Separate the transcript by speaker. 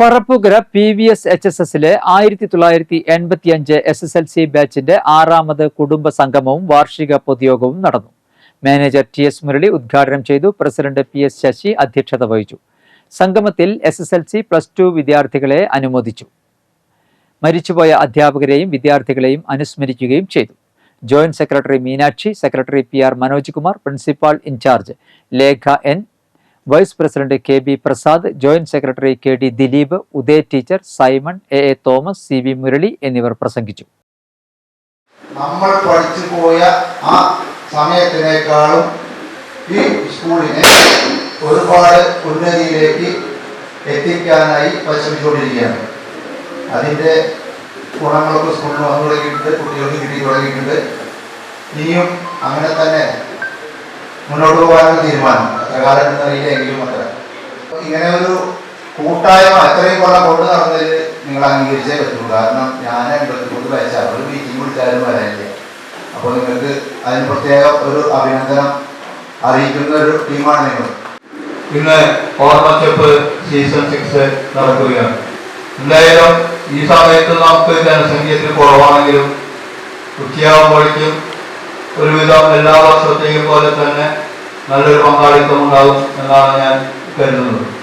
Speaker 1: Parappukara P V S H S എസിലെ ആയിരത്തി തൊള്ളായിരത്തി എൺപത്തി അഞ്ച് എസ് എസ് എൽ സി ബാച്ചിന്റെ ആറാമത് കുടുംബ സംഗമവും വാർഷിക പൊതുയോഗവും നടന്നു. മാനേജർ ടി എസ് മുരളി ഉദ്ഘാടനം ചെയ്തു. പ്രസിഡന്റ് പി എസ് ശശി അധ്യക്ഷത വഹിച്ചു. സംഗമത്തിൽ S S L C plus two വിദ്യാർത്ഥികളെ അനുമോദിച്ചു. മരിച്ചുപോയ അധ്യാപകരെയും വിദ്യാർത്ഥികളെയും അനുസ്മരിക്കുകയും ചെയ്തു. Joint secretary Meenakshi secretary P R Manoj Kumar principal incharge Lekha N vice president K B Prasad joint secretary K D Dileep Udaya teacher Simon A A Thomas C V Murali എന്നിവർ പ്രസംഗിച്ചു.
Speaker 2: നമ്മൾ പഠിച്ചു പോയ ആ സമയത്തിനേക്കാളും ഈ സ്കൂളിനെ ഒരുപാട് ഉന്നതിയിലേക്ക് എത്തിക്കാനായി പരിശ്രമിച്ചുകൊണ്ടിരിക്കുകയാണ്. അതിന്റെ ഗുണങ്ങളൊക്കെ സ്കൂളിൽ വന്നു തുടങ്ങിയിട്ടുണ്ട് കുട്ടികൾക്ക് കിട്ടി തുടങ്ങിയിട്ടുണ്ട്. ഇനിയും അങ്ങനെ തന്നെ മുന്നോട്ട് പോകാനുള്ള തീരുമാനം. എത്ര കാലം എന്നറിയില്ല എങ്കിലും അത്ര ഇങ്ങനെ ഒരു കൂട്ടായ്മ അത്രയും കൊല്ലം കൊണ്ടു നടന്നതിൽ നിങ്ങൾ അംഗീകരിച്ചേ പറ്റുള്ളൂ കാരണം ഞാൻ എൺപത്തിമൂന്ന് വയസ്സാണ് ഒരു മീറ്റിംഗ് വിളിച്ചാലും വരാനില്ല. അപ്പോൾ നിങ്ങൾക്ക് അതിന് പ്രത്യേക ഒരു അഭിനന്ദനം അറിയിക്കുന്ന ഒരു ടീമാണ് നിങ്ങൾ.
Speaker 3: ഇന്ന് ഓർമ്മച്ചപ്പ് സീസൺ സിക്സ് നടക്കുകയാണ്. എന്തായാലും ഈ സമയത്ത് നമുക്ക് ജനസംഖ്യത്തിൽ കുറവാണെങ്കിലും ഉച്ചയാകുമ്പോഴേക്കും ഒരുവിധം എല്ലാ വർഷത്തെയും പോലെ തന്നെ നല്ലൊരു പങ്കാളിത്തം ഉണ്ടാവും എന്നാണ് ഞാൻ കരുതുന്നത്.